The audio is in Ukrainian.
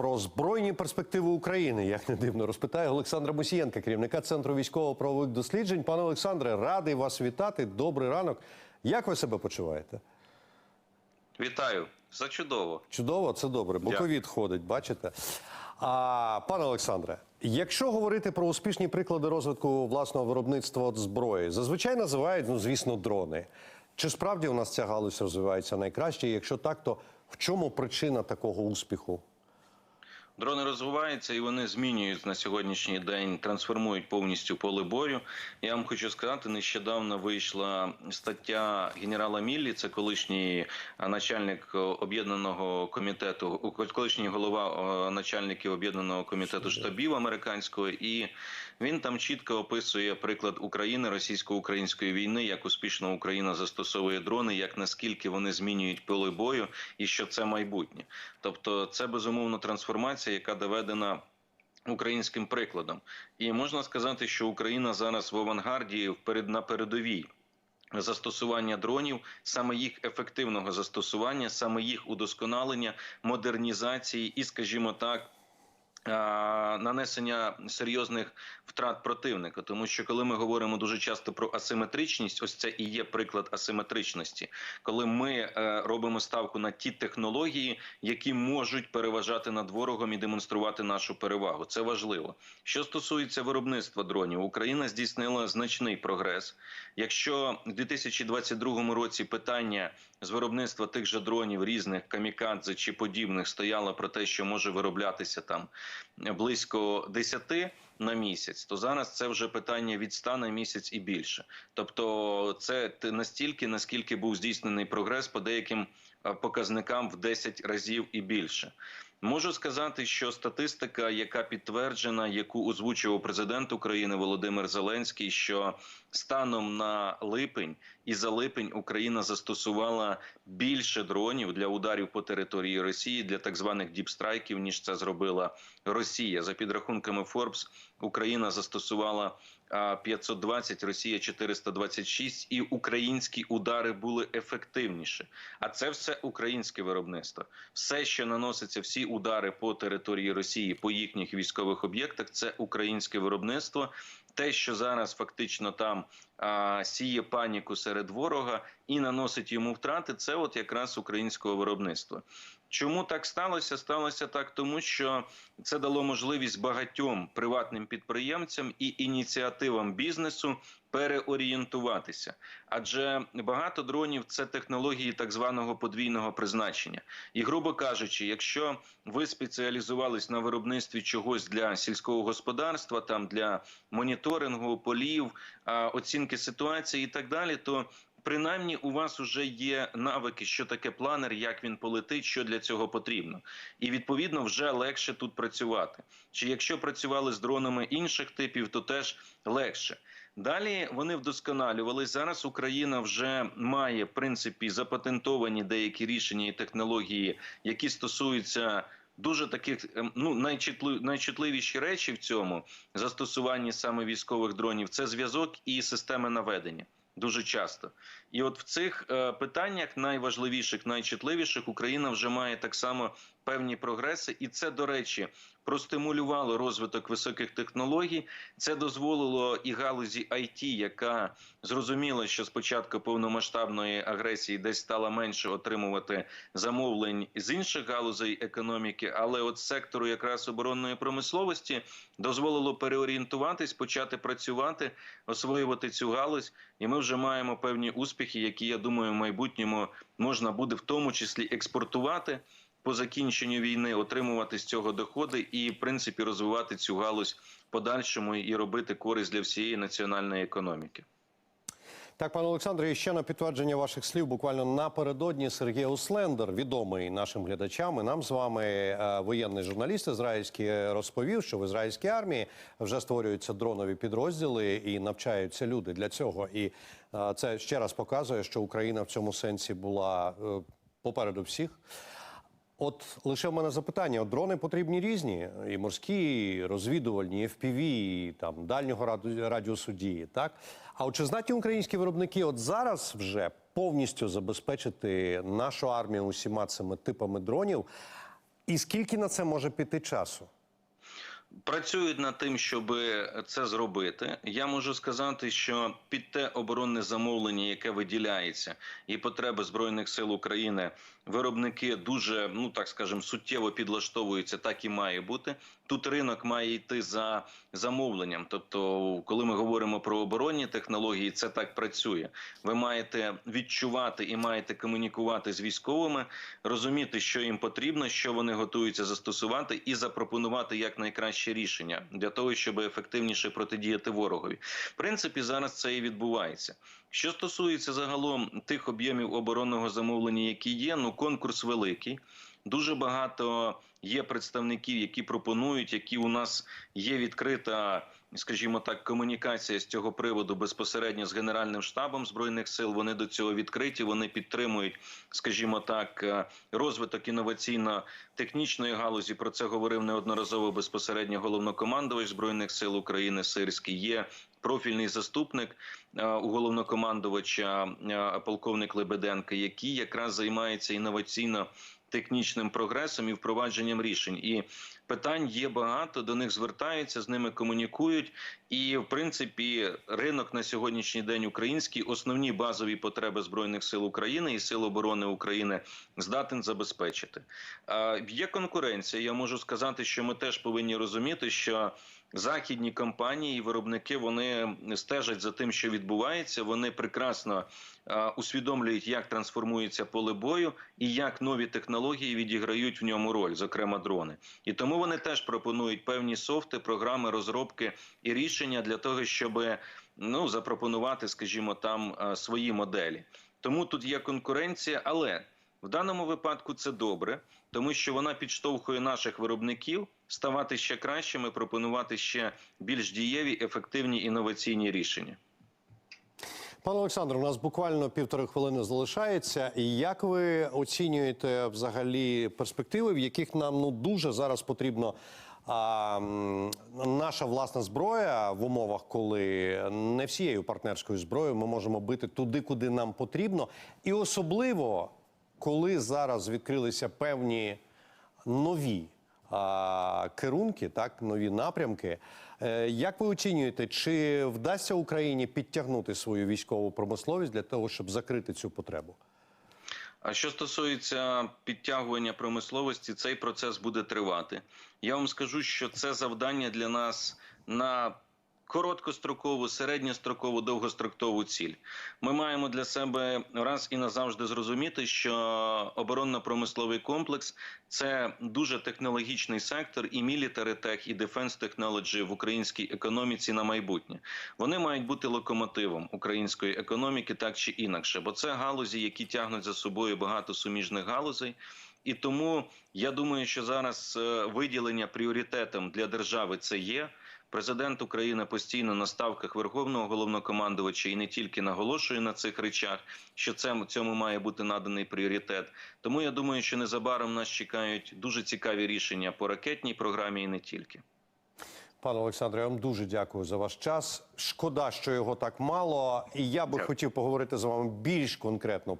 про збройні перспективи України, як не дивно, розпитає Олександра Мусієнка, керівника центру військово-правових досліджень. Пане Олександре, радий вас вітати. Добрий ранок. Як ви себе почуваєте? Вітаю, за чудово. Чудово, це добре, бо ковід ходить, бачите. А пане Олександре, якщо говорити про успішні приклади розвитку власного виробництва от зброї, зазвичай називають, ну звісно, дрони. Чи справді у нас ця галузь розвивається найкраще? І якщо так, то в чому причина такого успіху? Дрони розвиваються і вони змінюють на сьогоднішній день, трансформують повністю поле бою. Я вам хочу сказати, нещодавно вийшла стаття генерала Міллі, це колишній начальник об'єднаного комітету, колишній голова начальників об'єднаного комітету штабів американського, і він там чітко описує приклад України, російсько-української війни, як успішно Україна застосовує дрони, як наскільки вони змінюють поле бою, і що це майбутнє. Тобто, це безумовно трансформація, яка доведена. Українським прикладом, і можна сказати, що Україна зараз в авангарді на передовій застосування дронів, саме їх ефективного застосування, саме їх удосконалення, модернізації і, скажімо так. А, Нанесення серйозних втрат противника, тому що коли ми говоримо дуже часто про асиметричність, ось це і є приклад асиметричності, коли ми е, робимо ставку на ті технології, які можуть переважати над ворогом і демонструвати нашу перевагу. Це важливо. Що стосується виробництва дронів, Україна здійснила значний прогрес. Якщо в 2022 році питання з виробництва тих же дронів різних камікадзе чи подібних стояло про те, що може вироблятися там близько 10 на місяць, то зараз це вже питання від 100 на місяць і більше. Тобто, це настільки, наскільки був здійснений прогрес по деяким е, показникам в 10 разів і більше. Можу сказати, що статистика, яка підтверджена, яку озвучував президент України Володимир Зеленський, що станом на липень і за липень Україна застосувала більше дронів для ударів по території Росії для так званих діпстрайків, ніж це зробила Росія. За підрахунками Forbes, Україна застосувала 520, Росія 426, і українські удари були ефективніші. А це все українське виробництво. Все, що наноситься, всі удари по території Росії, по їхніх військових об'єктах, це українське виробництво. Те, що зараз фактично там а, сіє паніку серед ворога і наносить йому втрати, це от якраз українського виробництва. Чому так сталося? Сталося так, тому що це дало можливість багатьом приватним підприємцям і ініціативам бізнесу переорієнтуватися, адже багато дронів це технології так званого подвійного призначення. І, грубо кажучи, якщо ви спеціалізувались на виробництві чогось для сільського господарства, там для моніторингу полів, оцінки ситуації і так далі, то Принаймні у вас вже є навики, що таке планер, як він полетить, що для цього потрібно, і відповідно вже легше тут працювати. Чи якщо працювали з дронами інших типів, то теж легше. Далі вони вдосконалювались. Зараз Україна вже має в принципі запатентовані деякі рішення і технології, які стосуються. Дуже таких ем, ну найчутли- найчутливіші речі в цьому застосуванні саме військових дронів це зв'язок і системи наведення. Дуже часто, і от в цих е, питаннях найважливіших, найчутливіших Україна вже має так само певні прогреси, і це до речі простимулювало розвиток високих технологій. Це дозволило і галузі IT, яка зрозуміла, що спочатку повномасштабної агресії десь стала менше отримувати замовлень з інших галузей економіки, але от сектору якраз оборонної промисловості дозволило переорієнтуватись, почати працювати, освоювати цю галузь, і ми вже маємо певні успіхи, які я думаю, в майбутньому можна буде в тому числі експортувати. По закінченню війни отримувати з цього доходи і в принципі розвивати цю галузь подальшому і робити користь для всієї національної економіки. Так, пане Олександре, і ще на підтвердження ваших слів, буквально напередодні Сергій Услендер, відомий нашим глядачам і нам з вами е, воєнний журналіст ізраїльський, розповів, що в ізраїльській армії вже створюються дронові підрозділи і навчаються люди для цього. І е, це ще раз показує, що Україна в цьому сенсі була е, попереду всіх. От лише в мене запитання: От дрони потрібні різні, і морські, і розвідувальні, і FPV, і там дальнього раду- радіусу дії. Так а от чи знаті українські виробники от зараз вже повністю забезпечити нашу армію усіма цими типами дронів? І скільки на це може піти часу? Працюють над тим, щоб це зробити. Я можу сказати, що під те оборонне замовлення, яке виділяється, і потреби збройних сил України, виробники дуже, ну так скажемо, суттєво підлаштовуються. Так і має бути. Тут ринок має йти за замовленням. Тобто, коли ми говоримо про оборонні технології, це так працює. Ви маєте відчувати і маєте комунікувати з військовими, розуміти, що їм потрібно, що вони готуються застосувати, і запропонувати якнайкраще рішення для того, щоб ефективніше протидіяти ворогові. В принципі, зараз це і відбувається. Що стосується загалом тих об'ємів оборонного замовлення, які є, ну конкурс великий. Дуже багато є представників, які пропонують, які у нас є відкрита, скажімо так, комунікація з цього приводу безпосередньо з Генеральним штабом збройних сил. Вони до цього відкриті. Вони підтримують, скажімо так, е, розвиток інноваційно-технічної галузі. Про це говорив неодноразово безпосередньо головнокомандувач збройних сил України Сирський. Є профільний заступник е, у головнокомандувача е, полковник Лебеденко, який якраз займається інноваційно технічним прогресом і впровадженням рішень. І питань є багато, до них звертаються, з ними комунікують. І в принципі, ринок на сьогоднішній день український, основні базові потреби збройних сил України і сил оборони України здатен забезпечити. Є конкуренція. Я можу сказати, що ми теж повинні розуміти, що західні компанії і виробники вони стежать за тим, що відбувається. Вони прекрасно е, усвідомлюють, як трансформується поле бою і як нові технології відіграють в ньому роль, зокрема дрони. І тому вони теж пропонують певні софти, програми розробки і рішення для того, щоб ну запропонувати, скажімо, там е, свої моделі. Тому тут є конкуренція, але в даному випадку це добре, тому що вона підштовхує наших виробників ставати ще кращими, пропонувати ще більш дієві, ефективні інноваційні рішення. Пане Олександр, у нас буквально півтори хвилини залишається. І як ви оцінюєте взагалі перспективи, в яких нам ну дуже зараз потрібно а, наша власна зброя в умовах, коли не всією партнерською зброєю ми можемо бити туди, куди нам потрібно, і особливо коли зараз відкрилися певні нові керунки, так нові напрямки. Е, Як ви оцінюєте, чи вдасться Україні підтягнути свою військову промисловість для того, щоб закрити цю потребу? А що стосується підтягування промисловості, цей процес буде тривати. Я вам скажу, що це завдання для нас на короткострокову, середньострокову, довгострокову ціль. Ми маємо для себе раз і назавжди зрозуміти, що оборонно-промисловий комплекс це дуже технологічний сектор, і tech, і defense technology в українській економіці на майбутнє. Вони мають бути локомотивом української економіки, так чи інакше, бо це галузі, які тягнуть за собою багато суміжних галузей. І тому я думаю, що зараз е, виділення пріоритетом для держави це є. Президент України постійно на ставках Верховного головнокомандувача і не тільки наголошує на цих речах, що це цьому має бути наданий пріоритет. Тому я думаю, що незабаром нас чекають дуже цікаві рішення по ракетній програмі і не тільки. Пане Олександре, я вам дуже дякую за ваш час. Шкода, що його так мало. І я би Дякую. хотів поговорити з вами більш конкретно